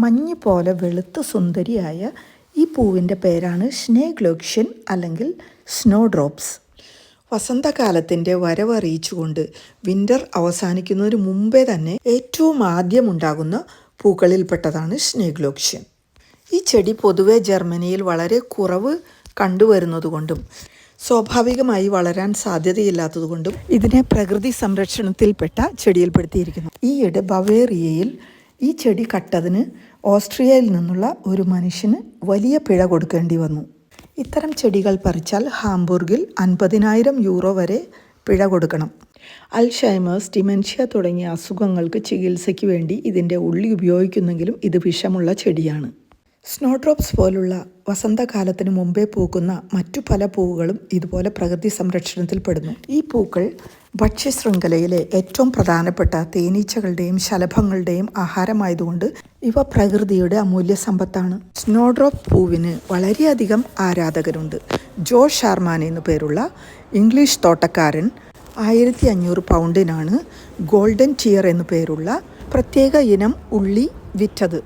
മഞ്ഞ് പോലെ വെളുത്ത സുന്ദരിയായ ഈ പൂവിന്റെ പേരാണ് സ്നേഗ്ലോക്ഷ്യൻ അല്ലെങ്കിൽ സ്നോ ഡ്രോപ്സ് വസന്തകാലത്തിന്റെ വരവറിയിച്ചുകൊണ്ട് വിന്റർ അവസാനിക്കുന്നതിന് മുമ്പേ തന്നെ ഏറ്റവും ആദ്യം ഉണ്ടാകുന്ന പൂക്കളിൽപ്പെട്ടതാണ് സ്നേഗ്ലോക്ഷ്യൻ ഈ ചെടി പൊതുവെ ജർമ്മനിയിൽ വളരെ കുറവ് കണ്ടുവരുന്നതുകൊണ്ടും സ്വാഭാവികമായി വളരാൻ സാധ്യതയില്ലാത്തതുകൊണ്ടും ഇതിനെ പ്രകൃതി സംരക്ഷണത്തിൽപ്പെട്ട ചെടിയിൽപ്പെടുത്തിയിരിക്കുന്നു. ഈയിടെ ബവേറിയയിൽ ഈ ചെടി കട്ടതിന് ഓസ്ട്രിയയിൽ നിന്നുള്ള ഒരു മനുഷ്യന് വലിയ പിഴ കൊടുക്കേണ്ടി വന്നു. ഇത്തരം ചെടികൾ പറിച്ചാൽ ഹാംബൂർഗിൽ അൻപതിനായിരം യൂറോ വരെ പിഴ കൊടുക്കണം. അൽഷൈമേഴ്സ് ഡിമെൻഷ്യ തുടങ്ങിയ അസുഖങ്ങൾക്ക് ചികിത്സയ്ക്ക് വേണ്ടി ഇതിന്റെ ഉള്ളി ഉപയോഗിക്കുന്നെങ്കിലും ഇത് വിഷമുള്ള ചെടിയാണ്. സ്നോഡ്രോപ്സ് പോലുള്ള വസന്തകാലത്തിന് മുമ്പേ പൂക്കുന്ന മറ്റു പല പൂവുകളും ഇതുപോലെ പ്രകൃതി സംരക്ഷണത്തിൽ പെടുന്നു ഈ പൂക്കൾ ഭക്ഷ്യശൃംഖലയിലെ ഏറ്റവും പ്രധാനപ്പെട്ട തേനീച്ചകളുടെയും ശലഭങ്ങളുടെയും ആഹാരമായതുകൊണ്ട് ഇവ പ്രകൃതിയുടെ അമൂല്യ സമ്പത്താണ്. സ്നോഡ്രോപ്പ് പൂവിന് വളരെയധികം ആരാധകരുണ്ട്. ജോ ഷാർമാൻ എന്നു പേരുള്ള ഇംഗ്ലീഷ് തോട്ടക്കാരൻ ആയിരത്തി അഞ്ഞൂറ് പൗണ്ടിനാണ് ഗോൾഡൻ ടിയർ എന്നു പേരുള്ള പ്രത്യേക ഇനം ഉള്ളി വിറ്റത്.